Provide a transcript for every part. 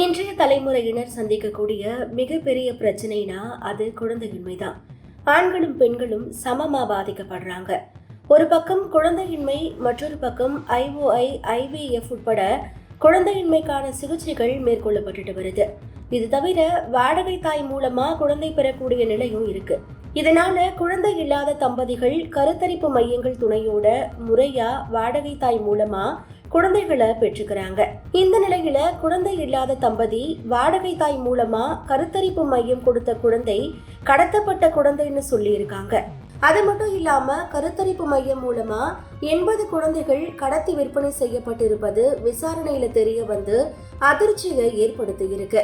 இன்றைய தலைமுறையினர் சந்திக்கக்கூடிய மிகப்பெரிய பிரச்சனைனா அது குழந்தையின்மை தான் ஆண்களும் பெண்களும் சமமா பாதிக்கப்படுறாங்க. ஒரு பக்கம் குழந்தையின்மை மற்றொரு பக்கம் ஐஓஐ ஐவிஎஃப் உட்பட குழந்தையின்மைக்கான சிகிச்சைகள் மேற்கொள்ளப்பட்டுட்டு வருது. இது தவிர வாடகை தாய் மூலமா குழந்தை பெறக்கூடிய நிலையும் இருக்கு. இதனால குழந்தை இல்லாத தம்பதிகள் கருத்தரிப்பு மையங்கள் துணையோட முறையா வாடகை தாய் மூலமா குழந்தைகளை பெற்றுக்கிறாங்க. இந்த நிலையில குழந்தை இல்லாத தம்பதி வாடகை தாய் மூலமா கருத்தரிப்பு மையம் கொடுத்த குழந்தை கடத்தப்பட்ட குழந்தைன்னு சொல்லி இருக்காங்க அது மட்டும் இல்லாம கருத்தரிப்பு மையம் மூலமா எண்பது குழந்தைகள் கடத்தி விற்பனை செய்யப்பட்டிருப்பது விசாரணையில தெரிய வந்து அதிர்ச்சியை ஏற்படுத்தி இருக்கு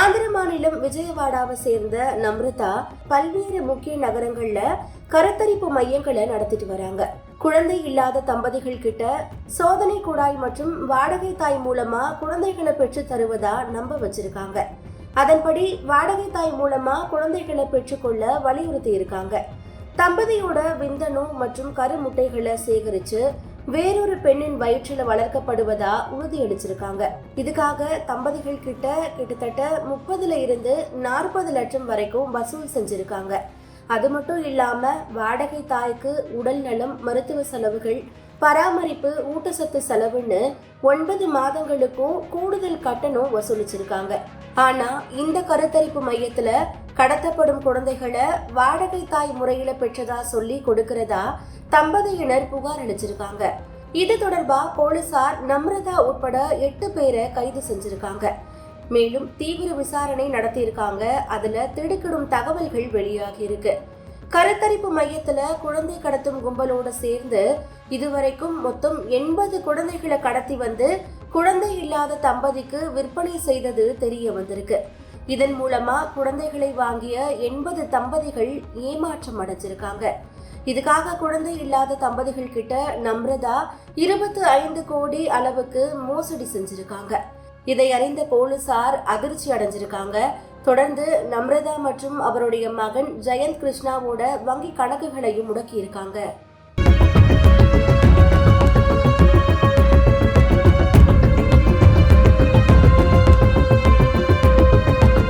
ஆந்திர மாநிலம் விஜயவாடாவை சேர்ந்த நம்ரதா பல்வேறு முக்கிய நகரங்கள்ல கருத்தரிப்பு மையங்களை நடத்திட்டு வராங்க. குழந்தை இல்லாத தம்பதிகள் கிட்ட சோதனை குழாய் மற்றும் வாடகை தாய் மூலமா குழந்தைகளை பெற்று தருவதா நம்ப வச்சிருக்காங்க. அதன்படி வாடகை தாய் மூலமா குழந்தைகளை பெற்றுக்கொள்ள வலியுறுத்தி இருக்காங்க. தம்பதியோட விந்தணு மற்றும் கரு முட்டைகளை சேகரிச்சு வேறொரு பெண்ணின் வயிற்றில் வளர்க்கப்படுவதா உறுதியளிச்சிருக்காங்க இதுக்காக தம்பதிகள் கிட்ட கிட்டத்தட்ட முப்பதுல இருந்து நாற்பது லட்சம் வரைக்கும் வசூல் செஞ்சிருக்காங்க. அது மட்டும் இல்லாமல் வாடகை தாய்க்கு உடல் நலம் மருத்துவ செலவுகள் பராமரிப்பு ஊட்டச்சத்து செலவுன்னு ஒன்பது மாதங்களுக்கும் கூடுதல் கட்டணம் வசூலிச்சிருக்காங்க. ஆனா இந்த கருத்தரிப்பு மையத்துல கடத்தப்படும் குழந்தைகளை வாடகை தாய் முறையில பெற்றதா சொல்லி கொடுக்கிறதா தம்பதியினர் புகார் அளிச்சிருக்காங்க. இது தொடர்பா போலீசார் நம்ரதா உட்பட எட்டு பேரை கைது செஞ்சிருக்காங்க. மேலும் தீவிர விசாரணை நடத்தியிருக்காங்க. அதுல திடுக்கிடும் தகவல்கள் வெளியாகி இருக்கு. கருத்தரிப்பு மையத்துல குழந்தை கடத்தும் கும்பலோட சேர்ந்து இதுவரைக்கும் மொத்தம் எண்பது குழந்தைகளை கடத்தி வந்து குழந்தை இல்லாத தம்பதிக்கு விற்பனை செய்தது தெரிய வந்திருக்கு. இதன் மூலமா குழந்தைகளை வாங்கிய எண்பது தம்பதிகள் ஏமாற்றம் அடைஞ்சிருக்காங்க. இதுக்காக குழந்தை இல்லாத தம்பதிகள் கிட்ட நம்ரதா இருபத்து ஐந்து கோடி அளவுக்கு மோசடி செஞ்சிருக்காங்க. இதை அறிந்த போலீசார் அதிர்ச்சி அடைஞ்சிருக்காங்க. தொடர்ந்து நம்ரதா மற்றும் அவருடைய மகன் ஜெயந்த் கிருஷ்ணாவோட வங்கி கணக்குகளையும் முடக்கியிருக்காங்க.